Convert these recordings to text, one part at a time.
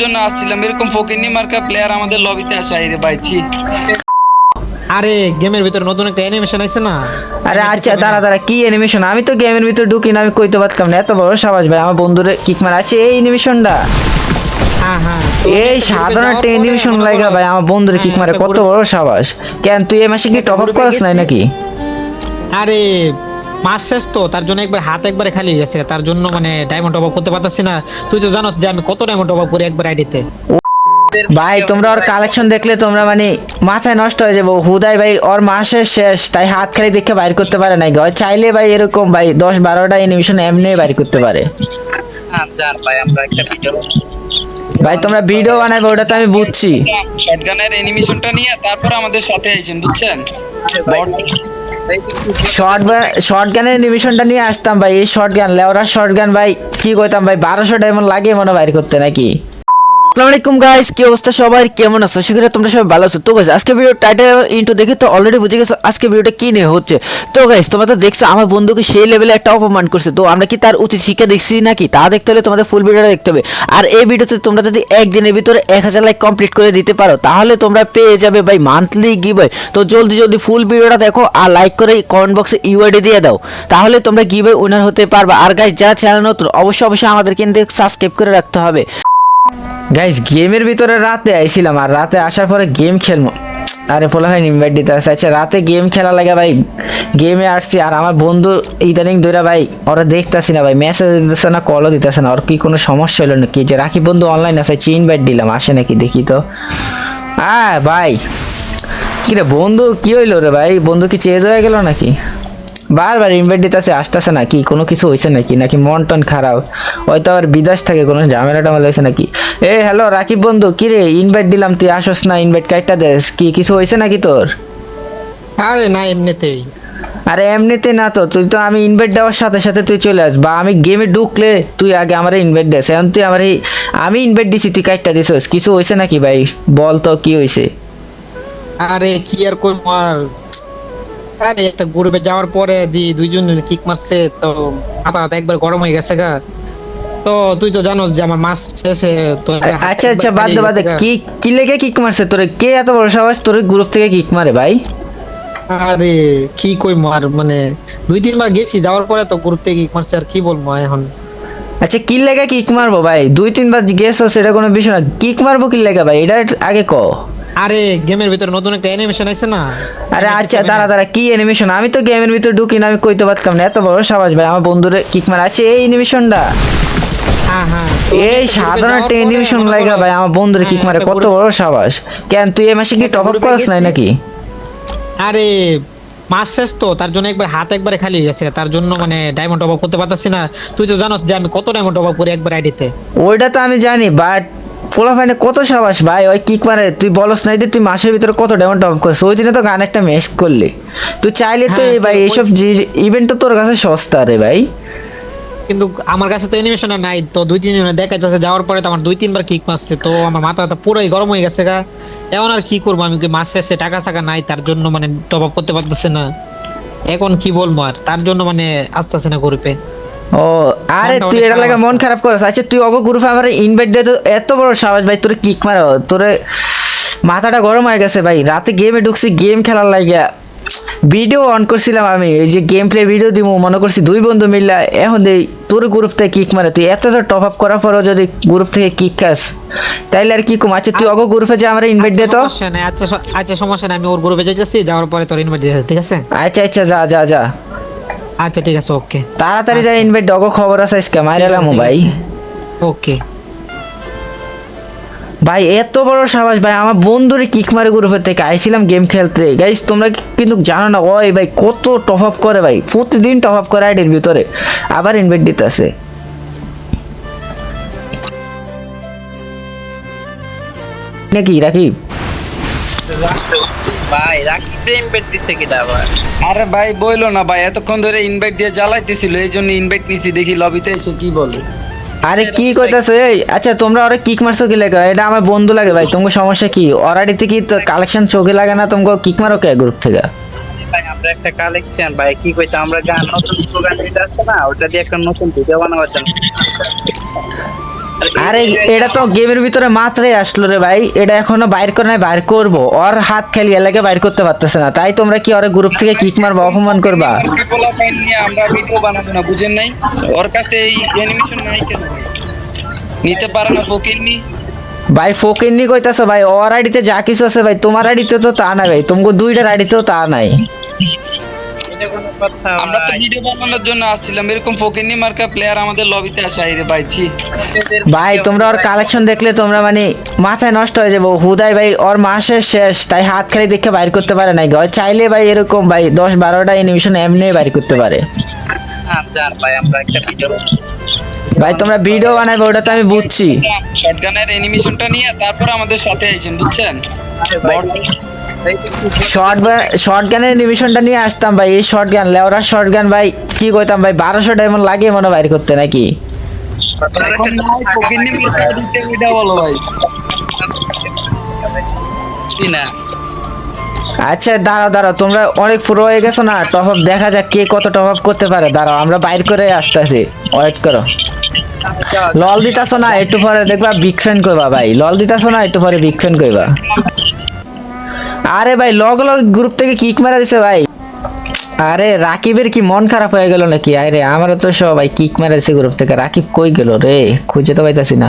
জন্য আসছিলাম। এরকম ফকিনি মার্কা প্লেয়ার আমাদের লবিতে আসে। রে ভাই ছি। আরে গেমের ভিতরে নতুন একটা অ্যানিমেশন আছে না? আরে আচ্ছা দাঁড়া দাঁড়া কি অ্যানিমেশন আমি তো গেমের ভিতরে ঢুকি না আমি কইতে পারতাম না। এত বড় সাবাস ভাই আমার বন্ধুরে কিক মারা। আছে এই অ্যানিমেশনটা হ্যাঁ এই সাধারণ একটা অ্যানিমেশন লাগা ভাই আমার বন্ধুরে কিক মারে। কত বড় সাবাস। কেন তুই এই মাসে কি টপ আপ করাস নাই নাকি? আরে মাস শেষ তো তার জন্য একবার হাত একবারে খালি হয়ে গেছে। তার জন্য মানে ডায়মন্ড টপ আপ করতে পারতাছি না। তুই তো জানোস যে আমি কত ডায়মন্ড টপ আপ করি একবার আইডিতে ভাই তোমরা ওর কালেকশন দেখলে তোমরা মানে মাথায় নষ্ট হয়ে যাব। হুদাই ভাই ওর মাসের শেষ তাই হাত খালি দেখে বাইর করতে পারে নাই গো। চাইলে ভাই এরকম ভাই দশ বারোটা অ্যানিমেশন এমনি বাইর করতে পারে। ভাই আমরা একটা ভিডিও ভাই তোমরা ভিডিও বানাবে ওটা তো আমি বুঝছি। শটগানের অ্যানিমেশনটা নিয়ে তারপর আমাদের সাথে আইছেন বুঝছেন? শর্ট শর্ট গানের অ্যানিমেশনটা নিয়ে আসতাম ভাই, এই শর্ট গান লেওরা শর্ট গান ভাই, কি কইতাম ভাই, বারোশো ডায়মন্ড লাগে মনে বাইর করতে নাকি? আসসালামু আলাইকুম গাইস কি অবস্থা সবার কেমন আছো? সেখানে তোমরা সবাই ভালো আছো। তো গাইস আজকে ভিডিও টাইটেল ইন্টু দেখে তো অলরেডি বুঝে গেছো আজকে ভিডিওটা কি নিয়ে হচ্ছে। তো গাইস তোমরা তো দেখছ, আমার বন্ধুকে সেই লেভেলে একটা অপমান করছে। তো, আমরা কি তার উচিত শিক্ষা দেখছি নাকি? তা দেখতে হলে তোমাদের ফুল ভিডিওটা দেখতে হবে। আর এই ভিডিওতে তোমরা যদি একদিনের ভিতরে এক হাজার লাইক কমপ্লিট করে দিতে পারো, তাহলে তোমরা পেয়ে যাবে ভাই মান্থলি গিভ তো, জলদি জলদি ফুল ভিডিওটা দেখো আর লাইক করে কমেন্ট বক্সে ইউআইডি দিয়ে দাও। তাহলে তোমরা গিভ উইনার হতে পারবে। আর গাইস যারা চ্যানেল নতুন, অবশ্যই অবশ্যই আমাদের কিন্তু সাবস্ক্রাইব করে রাখতে হবে। গাইস গেমের ভিতরে রাতে আইছিলাম আর রাতে আসার পরে গেম খেলব। আরে ফলো হয় ইনভাইট দিতে আসছে। আচ্ছা রাতে গেম খেলা লাগে ভাই গেমে আসছি আর আমার বন্ধু ইদানিং ধরে ভাই, ওরা দেখতেছি না ভাই মেসেজ দিতেছে না কলও দিতেছে না, ওর কি কোনো সমস্যা হলো নাকি? যে রাখি বন্ধু অনলাইন আছে চি ইনভাইট দিলাম, আসে নাকি দেখি তো। হ্যাঁ ভাই কি রে বন্ধু, কি হইল রে ভাই? বন্ধু কি চেঞ্জ হয়ে গেল নাকি? বারবার ইনভাইট দিতেছে আসতেছে নাকি? কোনো কিছু হয়েছে নাকি? নাকি মন টন খারাপ? হয়তো আবার বিদেশ থাকে কোনো ঝামেলা টামেলা হয়েছে নাকি? এ হ্যালো রাকিব বন্ধু কি রে? ইনভাইট দিলাম তুই আসস না ইনভাইট কাইটটা দেস। কি কিছু হয়েছে নাকি তোর? আরে না এমনিতেই। আরে এমনিতে না তো তুই তো আমি ইনভাইট দেওয়ার সাথে সাথে তুই চলে আস। বা আমি গেমে ঢুকলে তুই আগে আমার ইনভাইট দেস। এখন তুই আমার এই আমি ইনভাইট দিছি তুই কাইটটা দিছিস। কিছু হয়েছে নাকি ভাই? বল তো কি হয়েছে আরে কি আর কই মার আরে একটা গ্রুপে যাওয়ার পরে দি দুইজন কিক মারছে তো মাথা একবার গরম হয়ে গেছে গা। তো তুই তো জানোস যে আমার মাস শেষে তো আচ্ছা আচ্ছা বাদ দে বাদ দে। কি কি লেগে কিক মারছে তোরে? কে এত বড় সাহস তোর গ্রুপ থেকে কিক মারে ভাই? আরে কি কই মার মানে দুই তিনবার গেছি যাওয়ার পরে তো গ্রুপ থেকে কিক মারছে আর কি বলব এখন? আচ্ছা কি লেগে কিক মারবো ভাই? দুই তিনবার গেছো সেটা কোনো বিষয় না। কিক মারবো কি লেগে ভাই? এটা আগে ক আরে গেমের ভিতরে নতুন একটা অ্যানিমেশন আছে না? আরে আচ্ছা দাঁড়া দাঁড়া কি অ্যানিমেশন আমি তো গেমের ভিতরে ঢুকি না আমি কইতে পারতাম না। এত বড় সাবাস ভাই আমার বন্ধুরে কিক মার। আছে এই অ্যানিমেশনটা হ্যাঁ হ্যাঁ। এই সাধারণ একটা অ্যানিমেশন লাগা ভাই আমার বন্ধুরে কিক মারে কত বড় সাবাস। কেন তুই এই মাসে কি টপ আপ করাস নাই নাকি? আরে মাস শেষ তো তার জন্য একবার হাত একবারে খালি হয়ে গেছে তার জন্য মানে ডায়মন্ড টপ আপ করতে পারতাছি না। তুই তো জানোস যে আমি কত ডায়মন্ড টপ আপ করি একবার আইডিতে ওইটা তো আমি জানি বাট পোলাফাইনে কত সাবাস ভাই? ওই কিক মারে তুই বলস নাই যে তুই মাসের ভিতরে কত ডায়মন্ড টপ করিস ওই দিনে তো গান একটা মেস করলি। তুই চাইলে তো হ্যাঁ, এই ভাই এইসব ইভেন্ট তো তোর কাছে সস্তা রে ভাই। কিন্তু আমার কাছে তো অ্যানিমেশন নাই তো দুই তিন জনে দেখাইতেছে যাওয়ার পরে তো আমার দুই তিনবার কিক মারছে তো আমার মাথাটা পুরোই গরম হয়ে গেছে গা। এখন আর কি করব আমি? মাস শেষে টাকা টাকা নাই তার জন্য মানে টপ আপ করতে পারতেছে না। এখন কি বলব আর? তার জন্য মানে আসতেছে না গ্রুপে ও আরে তুই এটা লাগে মন খারাপ করিস। আচ্ছা তুই অগ গ্রুপে আমার ইনভাইট দিয়ে তো এত বড় সাবাস ভাই তোরে কিক মারো। তোরে মাথাটা গরম হয়ে গেছে ভাই। রাতে গেমে ঢুকছি গেম খেলার লাগিয়া। ভিডিও অন করছিলাম আমি এই যে গেম প্লে ভিডিও দিব মনে করছি দুই বন্ধু মিললা এখন দেই তোর গ্রুপ থেকে কিক মারে। তুই এত টপ আপ করার পরও যদি গ্রুপ থেকে কিক খাস তাইলে আর কি কম? আচ্ছা তুই অগ গ্রুপে যে আমার ইনভাইট দে তো। আচ্ছা আচ্ছা সমস্যা নাই আমি ওর গ্রুপে যাইতেছি যাওয়ার পরে তোর ইনভাইট দিয়ে ঠিক আছে? আচ্ছা আচ্ছা যা যা যা। আচ্ছা ঠিক আছে ওকে তাড়াতাড়ি যা ইনভাইট ডগো খবর আছে আজকে মাইরালাম ভাই। ওকে ভাই এত বড় সাবাস ভাই আমার বন্ধুরে কিক মারে গ্রুপের থেকে আইছিলাম গেম খেলতে। গাইস তোমরা কিন্তু জানো না ওই ভাই কত টপ আপ করে ভাই। প্রতিদিন টপ আপ করে আইডির ভিতরে। আবার ইনভাইট দিতে আছে নাকি রাকিব? ভাই রাখি প্রেম পেট থেকে আবার? আরে ভাই বইলো না ভাই এতক্ষণ ধরে ইনভাইট দিয়ে জ্বালাইতেছিল এই জন্য ইনভাইট নিছি দেখি লবিতে এসে কি বলে। আরে কি কইতাছো এই? আচ্ছা তোমরা ওরা কিক মারছো কি লাগে? এটা আমার বন্ধু লাগে ভাই তোমার সমস্যা কি? অরাডিতে কি তো কালেকশন চোখে লাগে না তোমাকে কিক মারো কে গ্রুপ থেকে? ভাই আমরা একটা কালেকশন ভাই কি কইতে আমরা গান নতুন স্লোগান যেটা আছে না ওটা দিয়ে একটা নতুন ভিডিও জন্য। আরে এটা তো গেমের ভিতরে মাত্রই আসলো রে ভাই। এটা এখনও বাইর করে নাই বাইর করব। ওর হাত খেলি এলাকে বাইর করতে পারতেছে না। তাই তোমরা কি ওর গ্রুপ থেকে কিক মারবা অপমান করবা? আমরা ভিডিও বানাবো না বুঝেন নাই? ওর কাছে এই অ্যানিমেশন নাই কেন? নিতে পারে না ফকিন্নি। ভাই ফকিন্নি কইতাছো ভাই ওর আইডিতে যা কিছু আছে ভাই তোমার আইডিতে তো তা নাই ভাই। তোমাকে দুইটার আইডিতেও তা নাই। আমরা তো ভিডিও বানানোর জন্য আসছিলাম। এরকম মার্কা প্লেয়ার আমাদের লবিতে আসে। আইরে ভাই ছি। ভাই তোমরা ওর কালেকশন দেখলে তোমরা মানে মাথায় নষ্ট হয়ে যাব। হুদাই ভাই ওর মাসের শেষ। তাই হাত খালি দেখে বাইর করতে পারে নাই ওই চাইলে ভাই এরকম ভাই দশ বারোটা এনিমেশন এমনি বাইর করতে পারে। হ্যাঁ, ভাই আমরা একটা ভিডিও ভাই তোমরা ভিডিও বানাবে ওটা তো আমি বুঝছি। শটগানের অ্যানিমেশনটা নিয়ে তারপর আমাদের সাথে আইছেন বুঝছেন? শর্ট শর্ট গানের এনিমেশনটা নিয়ে আসতাম ভাই এই শর্ট গান লেওরা শর্ট গান ভাই কি কইতাম ভাই বারোশো ডায়মন্ড লাগে মনে বাইর করতে নাকি? আচ্ছা দাঁড়াও দাঁড়াও তোমরা অনেক পুরো হয়ে গেছো না? টপ আপ দেখা যাক কে কত টপ আপ করতে পারে। দাঁড়াও আমরা বাইর করে আসতেছি। ওয়েট করো। লল দিতাছো না একটু পরে দেখবা বিগ ফ্যান কইবা ভাই। লল দিতাছো না একটু পরে বিগ ফ্যান কইবা। আরে ভাই, লগ লগ গ্রুপ থেকে কিক মারা দিছে ভাই। আরে রাকিবের কি মন খারাপ হয়ে গেল নাকি? আরে আমারও তো সবাই কিক মারা দিছে গ্রুপ থেকে। রাকিব কই গেল রে? খুঁজে তো পাইতাছি না।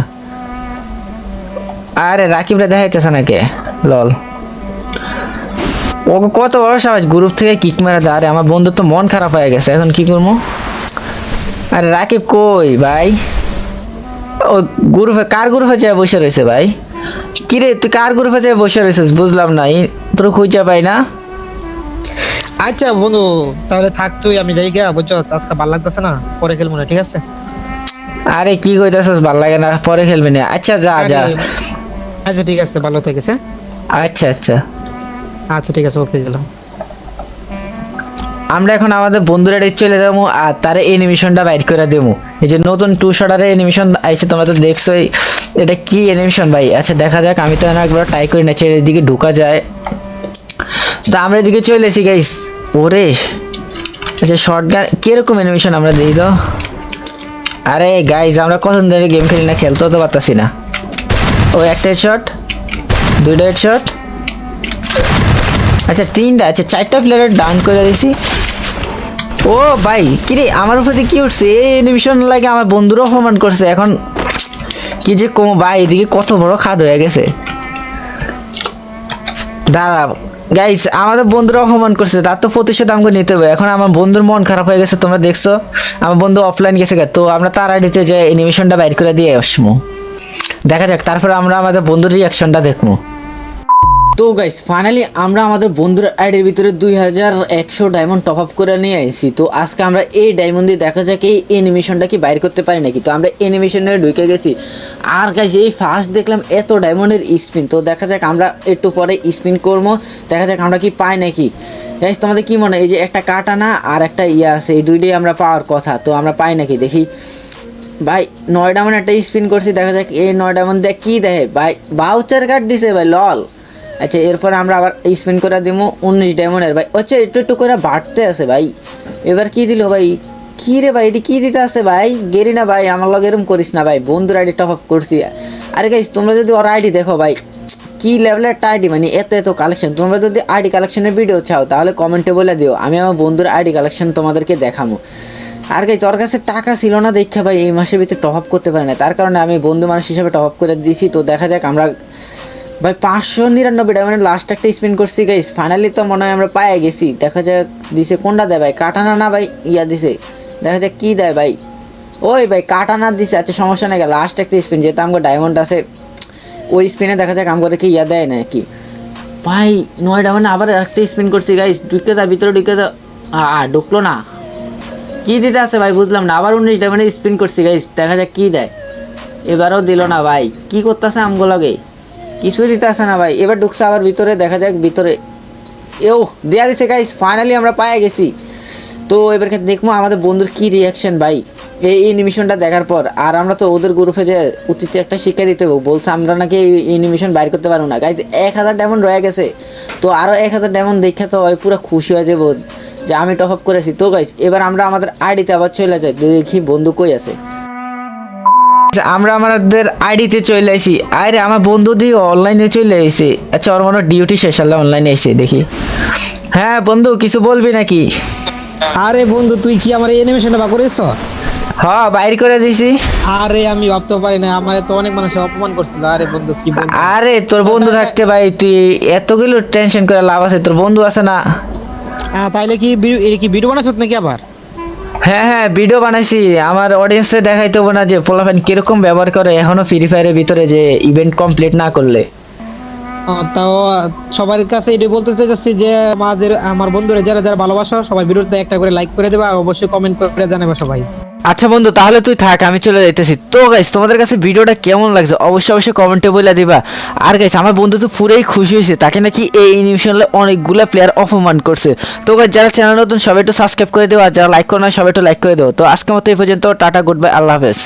আরে রাকিবরা দেখাইতেছে না কে? লল। ও কত বড় সাহস গ্রুপ থেকে কিক মারা দেয় আরে আমার বন্ধুর তো মন খারাপ হয়ে গেছে, এখন কি করব? আরে রাকিব কই ভাই? ও গ্রুপে কার গ্রুপে যায় বসে রয়েছে ভাই? কিরে তুই কার গ্রুপে যায় বসে রয়েছিস? বুঝলাম না। তোর খুঁজে পাই না। আচ্ছা বন্ধু তাহলে থাক তুই আমি যাই গা বুঝছ? আজকে ভালো লাগতেছে না পরে খেলব না ঠিক আছে? আরে কি কইতাছিস ভালো লাগে না পরে খেলবি না। আচ্ছা যা যা। আচ্ছা ঠিক আছে ভালো থেকেছে আচ্ছা আচ্ছা। আচ্ছা ঠিক আছে ওকে গেলাম। আমরা এখন আমাদের বন্ধুরা চলে যাব আর তার অ্যানিমেশনটা বাইর করে দেবো। এই যে নতুন টু শটারের অ্যানিমেশন আইছে তোমরা তো দেখছোই। এটা কি অ্যানিমেশন ভাই? আচ্ছা দেখা যাক, আমি তো একবার ট্রাই করি না এদিকে ঢোকা যায়। তো আমরা এদিকে চলে এসি গাইস ওরে আচ্ছা শর্ট গান কীরকম অ্যানিমেশন আমরা দিই তো? আরে গাইস আমরা কতদিন ধরে গেম খেলি না, খেলতেও তো পারতাছি না। ও, একটা শট দুইটা শট আচ্ছা তিনটা আচ্ছা চারটা প্লেয়ার ডাউন করে দিছি। ও, ভাই, কিরে, আমার উপরে কি উঠছে? এই অ্যানিমেশন লাগে, আমার বন্ধুরাও অপমান করছে, এখন কি যে কম ভাই, এদিকে কত বড় খাদ হয়ে গেছে। দাঁড়া গাইস আমাদের বন্ধুরা অপমান করছে, তার তো প্রতিশোধ আমাকে নিতে হবে। এখন আমার বন্ধুর মন খারাপ হয়ে গেছে, তোমরা দেখছ? আমার বন্ধু অফলাইন গেছে তো আমরা তার আইডিতে যে অ্যানিমেশনটা বাইর করে দিয়ে আসব। দেখা যাক, তারপরে আমরা আমাদের বন্ধুর রিয়াকশনটা দেখব। তো গাইস ফাইনালি আমরা আমাদের বন্ধুর আইডির ভিতরে দুই হাজার একশো ডায়মন্ড টপ আপ করে নিয়ে আসছি তো আজকে আমরা এই ডায়মন্ড দিয়ে দেখা যাক এই অ্যানিমেশনটা কি বাইর করতে পারি নাকি। তো আমরা অ্যানিমেশনে ঢুকে গেছি। আর গাইস এই ফার্স্ট দেখলাম এত ডায়মন্ডের স্পিন তো দেখা যাক আমরা একটু পরে স্পিন করব। দেখা যাক আমরা কি পাই নাকি। গাইস তোমাদের কি মনে হয়? এই যে একটা কাটানা আর একটা ইয়ে আছে, এই দুইটাই আমরা পাওয়ার কথা। তো আমরা পাই নাকি? দেখি। ভাই, নয় ডায়মন্ড একটা স্পিন করছি। দেখা যাক এই নয় ডায়মন্ড দেখ কী দেখে। ভাই বাউচার কার্ড দিছে ভাই লল আচ্ছা এরপর আমরা আবার স্পিন করে দিব উনিশ ডায়মন্ডের ভাই আচ্ছা একটু একটু করে বাড়তে আছে ভাই। এবার কি দিল ভাই? কী রে ভাই, এটি কী দিতে আছে ভাই? গেরি না ভাই, আমার লগে এরকম করিস না ভাই। বন্ধুর আইডি টপ আপ করছি। আরে গাইস তোমরা যদি ওর আইডি দেখো ভাই, কি লেভেলের আইডি মানে এত এত কালেকশন তোমরা যদি আইডি কালেকশনের ভিডিও চাও, তাহলে কমেন্টে বলে দিও, আমি আমার বন্ধুর আইডি কালেকশন তোমাদেরকে দেখাবো আর গাইজ ওর কাছে টাকা ছিল না দেখা ভাই, এই মাসের ভিতরে টপ আপ করতে পারে না। তার কারণে আমি বন্ধু মানুষ হিসাবে টপ আপ করে দিয়েছি। তো দেখা যাক, আমরা ভাই, পাঁচশো নিরানব্বই ডায়মন্ডের লাস্ট একটা স্পিন করছি গাইস ফাইনালি তো মনে হয় আমরা পায়ে গেছি। দেখা যাক দিছে কোনটা দেয় ভাই। কাটানা না ভাই, ইয়া দিছে। দেখা যাক কি দেয় ভাই। ওই ভাই, কাটানা দিছে। আচ্ছা সমস্যা নেই লাস্ট একটা স্পিন যেহেতু আমাকে ডায়মন্ড আছে, ওই স্পিনে দেখা যাক আমাকে কি ইয়া দেয় না কি ভাই নয় ডায়মন্ড আবার একটা স্পিন করছি গাইস ঢুকে যা, ভিতরে ঢুকে যা। আ ঢুকলো না। কি দিতে আছে ভাই, বুঝলাম না। আবার উনিশ ডায়মন্ডে স্পিন করছি গাইস দেখা যাক কি দেয়। এবারও দিল না ভাই। কি করতেছে আমগুলোকে? কিছুই দিতে আসে না ভাই। এবার ঢুকছে আবার ভিতরে, দেখা যাক ভিতরে। এও, দেয়া দিছে গাইস ফাইনালি আমরা পায়ে গেছি। তো এবার দেখব আমাদের বন্ধুর কি রিয়াকশন ভাই। এই অ্যানিমেশনটা দেখার পর। আর আমরা তো ওদের গ্রুপে যে উচিত একটা শিক্ষা দিতে হবে। বলছে আমরা নাকি এই অ্যানিমেশন বাইর করতে পারব না। গাইজ এক হাজার ডায়মন্ড রয়ে গেছে। তো আরও এক হাজার ডায়মন্ড দেখে তো ওই পুরো খুশি হয়ে যাব যে আমি টপ আপ করেছি। তো গাইজ এবার আমরা আমাদের আইডিতে আবার চলে যাই। দেখি বন্ধু কই আছে। আমরা আমাদের আইডিতে চলে আসি। আরে আমার বন্ধু দিয়ে অনলাইনে চলে এসে। আচ্ছা ওর মনে ডিউটি শেষ হলে অনলাইনে এসে দেখি। হ্যাঁ বন্ধু কিছু বলবি নাকি? আরে বন্ধু তুই কি আমার অ্যানিমেশনটা বা করেছ? হ্যাঁ বাইর করে দিছি। আরে আমি ভাবতে পারি না আমার তো অনেক মানুষ অপমান করছিল। আরে বন্ধু কি বলব? আরে তোর বন্ধু থাকতে ভাই তুই এতগুলো টেনশন করে লাভ আছে তোর বন্ধু আছে না? হ্যাঁ তাইলে কি কি ভিডিও বানাচ্ছ নাকি আবার? হ্যাঁ হ্যাঁ ভিডিও বানাইছি। আমার অডিয়েন্সে দেখাইতে হব না যে পোলাফেন কীরকম ব্যবহার করে এখনও ফ্রি ফায়ারের ভিতরে যে ইভেন্ট কমপ্লিট না করলে। তাও সবার কাছে এটাই বলতে চাইছি যে আমাদের, আমার বন্ধুরা যারা যারা ভালোবাসা, সবাই ভিডিওতে একটা করে লাইক করে দেবে আর অবশ্যই কমেন্ট করে জানাবে সবাই। আচ্ছা বন্ধু, তাহলে তুই থাক, আমি চলে যাইতেছি। তো গাইস তোমাদের কাছে ভিডিওটা কেমন লাগছে? অবশ্যই অবশ্যই কমেন্টে বলে দিবা। আর গাইস আমার বন্ধু তো পুরোই খুশি হয়েছে, তাকে নাকি এই ইনিমিশনে অনেকগুলো প্লেয়ার অপমান করছে। তো গাইস যারা চ্যানেল নতুন, সবাই একটু সাবস্ক্রাইব করে দেবো আর যারা লাইক করে না সবাই একটু লাইক করে দেবো তো আজকের মতো এই পর্যন্ত, টাটা গুড বাই আল্লাহ হাফেজ।